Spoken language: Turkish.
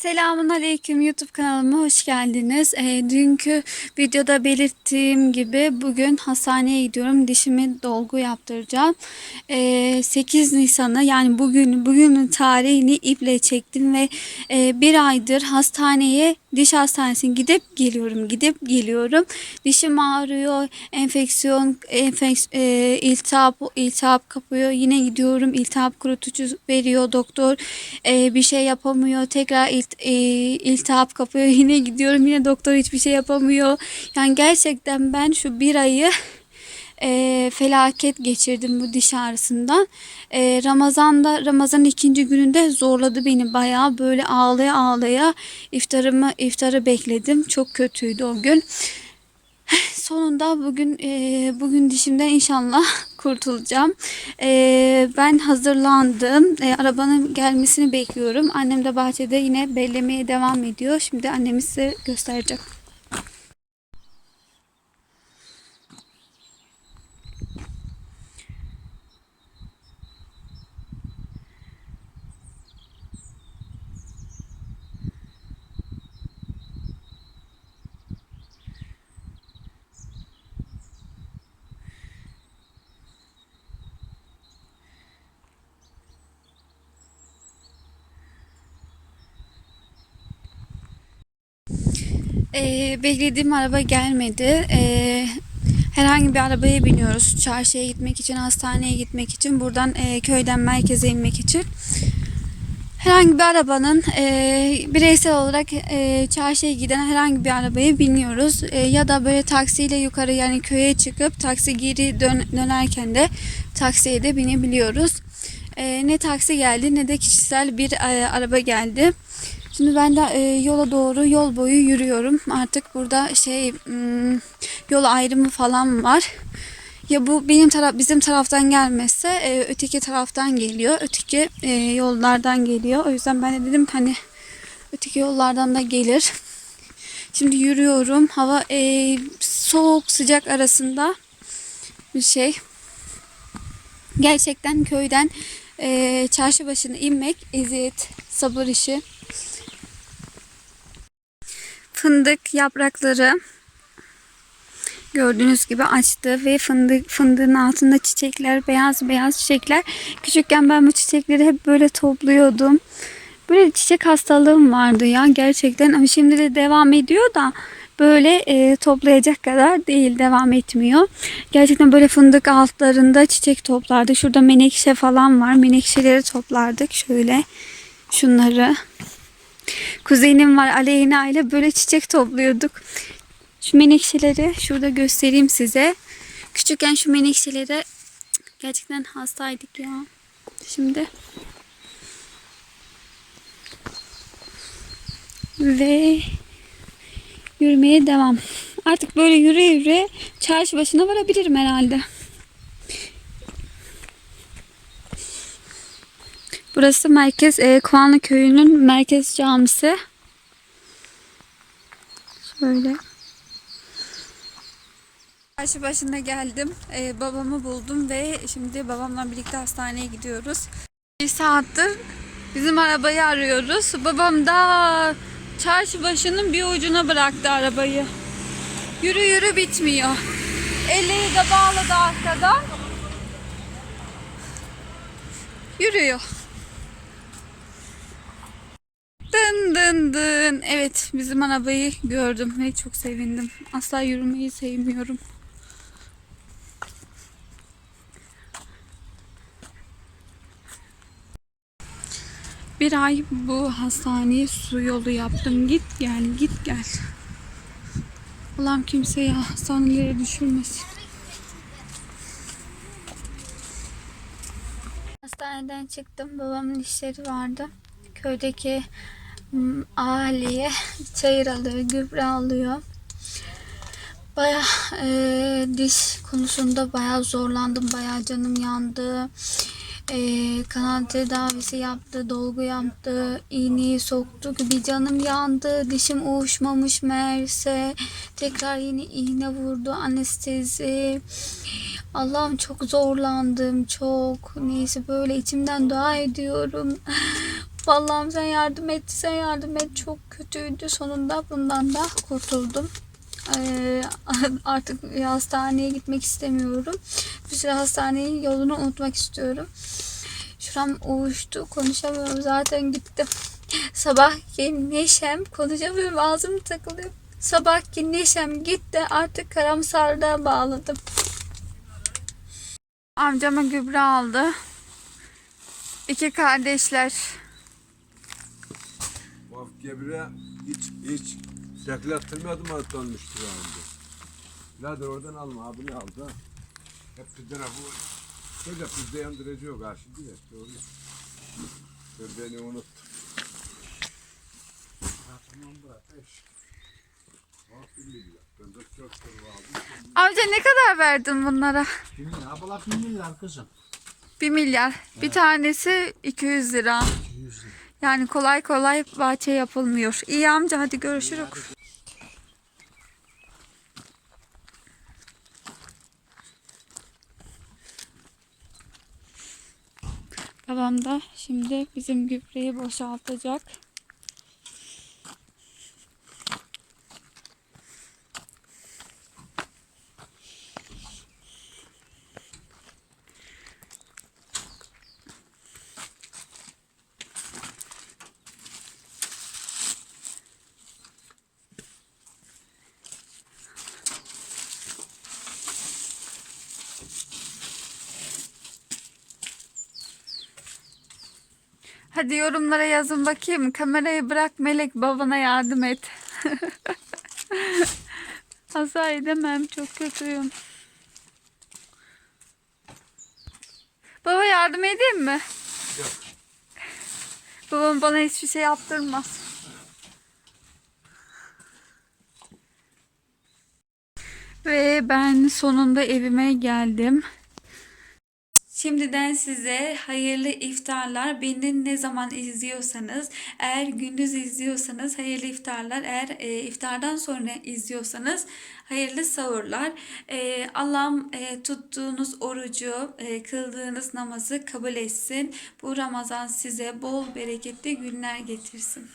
Selamun Aleyküm YouTube kanalıma hoş geldiniz. Ee, dünkü videoda belirttiğim gibi bugün hastaneye gidiyorum. Dişimi dolgu yaptıracağım. Ee, 8 Nisan'ı yani bugün bugünün tarihini iple çektim ve e, bir aydır hastaneye diş hastanesine gidip geliyorum gidip geliyorum. Dişim ağrıyor, enfeksiyon, enfeks, e, iltihap, iltihap kapıyor. Yine gidiyorum iltihap kurutucu veriyor doktor. E, bir şey yapamıyor. Tekrar ilt, e, iltihap kapıyor. Yine gidiyorum yine doktor hiçbir şey yapamıyor. Yani gerçekten ben şu bir ayı e, felaket geçirdim bu diş ağrısından. E, Ramazan'da Ramazan ikinci gününde zorladı beni bayağı böyle ağlaya ağlaya iftarımı iftarı bekledim. Çok kötüydü o gün. Sonunda bugün e, bugün dişimden inşallah kurtulacağım. E, ben hazırlandım. E, arabanın gelmesini bekliyorum. Annem de bahçede yine bellemeye devam ediyor. Şimdi annemi size göstereceğim. Ee, beklediğim araba gelmedi. Ee, herhangi bir arabaya biniyoruz. Çarşıya gitmek için, hastaneye gitmek için, buradan e, köyden merkeze inmek için. Herhangi bir arabanın e, bireysel olarak e, çarşıya giden herhangi bir arabaya biniyoruz. E, ya da böyle taksiyle yukarı yani köye çıkıp taksi geri dön, dönerken de taksiye de binebiliyoruz. E, ne taksi geldi ne de kişisel bir e, araba geldi. Şimdi ben de e, yola doğru yol boyu yürüyorum. Artık burada şey yol ayrımı falan var. Ya bu benim taraf bizim taraftan gelmezse e, öteki taraftan geliyor. Öteki e, yollardan geliyor. O yüzden ben de dedim hani öteki yollardan da gelir. Şimdi yürüyorum. Hava e, soğuk sıcak arasında bir şey. Gerçekten köyden e, çarşı başına inmek eziyet, sabır işi. Fındık yaprakları gördüğünüz gibi açtı ve fındık fındığın altında çiçekler beyaz beyaz çiçekler. Küçükken ben bu çiçekleri hep böyle topluyordum. Böyle çiçek hastalığım vardı ya gerçekten ama şimdi de devam ediyor da böyle e, toplayacak kadar değil devam etmiyor. Gerçekten böyle fındık altlarında çiçek toplardık. Şurada menekşe falan var. Menekşeleri toplardık şöyle şunları. Kuzenim var Aleyna ile böyle çiçek topluyorduk. Şu menekşeleri şurada göstereyim size. Küçükken şu menekşelere gerçekten hastaydık ya. Şimdi ve yürümeye devam. Artık böyle yürü yürü çarşı başına varabilirim herhalde. Burası merkez e, Kovanlı Köyü'nün merkez camisi. Şöyle. Karşı başına geldim. E, babamı buldum ve şimdi babamla birlikte hastaneye gidiyoruz. Bir saattir bizim arabayı arıyoruz. Babam da çarşı başının bir ucuna bıraktı arabayı. Yürü yürü bitmiyor. Elleri de bağladı arkadan. Yürüyor. Dın dın dın. Evet bizim arabayı gördüm ve çok sevindim. Asla yürümeyi sevmiyorum. Bir ay bu hastaneye su yolu yaptım. Git gel git gel. Allah'ım kimseyi hastanelere düşürmesin. Hastaneden çıktım. Babamın işleri vardı. Köydeki m, ahaliye çayır alıyor, gübre alıyor. Baya e, diş konusunda baya zorlandım. Baya canım yandı. E, kanal tedavisi yaptı, dolgu yaptı, iğneyi soktu. Bir canım yandı. Dişim uyuşmamış meğerse. Tekrar yine iğne vurdu. Anestezi. Allah'ım çok zorlandım çok. Neyse böyle içimden dua ediyorum. Vallahi sen yardım et, sen yardım et. Çok kötüydü. Sonunda bundan da kurtuldum. Ee, artık hastaneye gitmek istemiyorum. Bir süre hastanenin yolunu unutmak istiyorum. Şuram uyuştu. Konuşamıyorum. Zaten gittim. Sabah neşem konuşamıyorum. Ağzım takılıyor. Sabah neşem gitti. Artık karamsarlığa bağladım. Amcama gübre aldı. İki kardeşler. Bak gebre hiç hiç beklettirmedim artık olmuştur halinde. Birader oradan alma abini al da. Hep pidene bu. Şöyle pizde yandırıcı yok ha şimdi de. Doğru. Dur beni unut. Tamam bırak. eş. Amca ne kadar verdin bunlara? Bir milyar. Abla bir milyar kızım. 1 milyar. Bir tanesi 200 lira. 200 lira. Yani kolay kolay bahçe yapılmıyor. İyi amca hadi görüşürüz. Babam da şimdi bizim gübreyi boşaltacak. Hadi yorumlara yazın bakayım. Kamerayı bırak Melek babana yardım et. Hasa edemem çok kötüyüm. Baba yardım edeyim mi? Yok. Babam bana hiçbir şey yaptırmaz. Ve ben sonunda evime geldim. Şimdiden size hayırlı iftarlar. Beni ne zaman izliyorsanız, eğer gündüz izliyorsanız hayırlı iftarlar. Eğer e, iftardan sonra izliyorsanız hayırlı sahurlar. E, Allah'ım e, tuttuğunuz orucu, e, kıldığınız namazı kabul etsin. Bu Ramazan size bol bereketli günler getirsin.